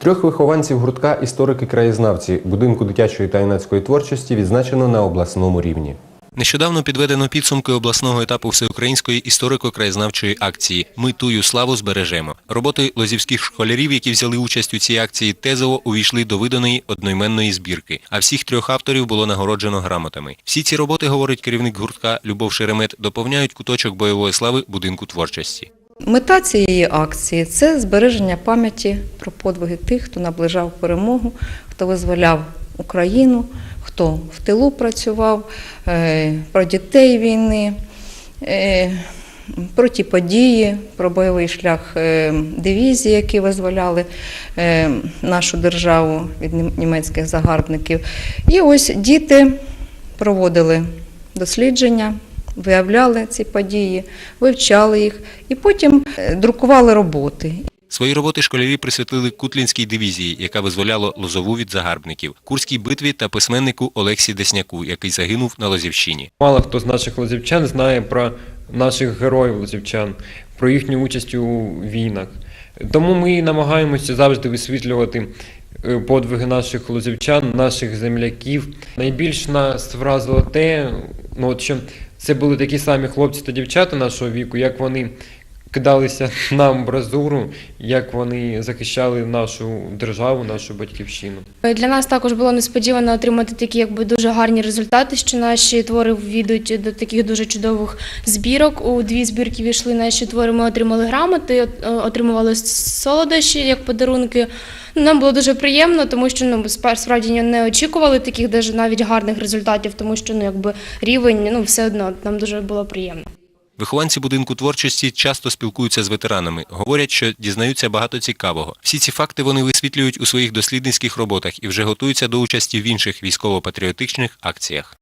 Трьох вихованців гуртка історики-краєзнавці будинку дитячої та юнацької творчості відзначено на обласному рівні. Нещодавно підведено підсумки обласного етапу всеукраїнської історико-краєзнавчої акції Ми тую славу збережемо. Роботи лозівських школярів, які взяли участь у цій акції, тезово увійшли до виданої одноіменної збірки. А всіх трьох авторів було нагороджено грамотами. Всі ці роботи, говорить керівник гуртка Любов Шеремет, доповняють куточок бойової слави будинку творчості. Мета цієї акції це збереження пам'яті про подвиги тих, хто наближав перемогу, хто визволяв Україну, хто в тилу працював, е, про дітей війни, е, про ті події, про бойовий шлях е, дивізії, які визволяли нашу державу від німецьких загарбників. І ось діти проводили дослідження, виявляли ці події, вивчали їх і потім е, друкували роботи. Свої роботи школярі присвятили Кутлінській дивізії, яка визволяла Лозову від загарбників, Курській битві та письменнику Олексі Десняку, який загинув на Лозівщині. Мало хто з наших лозівчан знає про наших героїв лозівчан, про їхню участь у війнах. Тому ми намагаємося завжди висвітлювати е, подвиги наших лозівчан, наших земляків. Найбільш нас вразило те, ну, от що це були такі самі хлопці та дівчата нашого віку, як вони кидалися на амбразуру, як вони захищали нашу державу, нашу батьківщину. Для нас також було несподівано отримати такі якби дуже гарні результати, що наші твори війдуть до таких дуже чудових збірок. У дві збірки війшли наші твори. Ми отримали грамоти, е, отримували солодощі як подарунки. Ну, Нам було дуже приємно, тому що ну справді не очікували таких навіть гарних результатів, тому що ну якби рівень ну все одно нам дуже було приємно. Вихованці будинку творчості часто спілкуються з ветеранами, говорять, що дізнаються багато цікавого. Всі ці факти вони висвітлюють у своїх дослідницьких роботах і вже готуються до участі в інших військово-патріотичних акціях.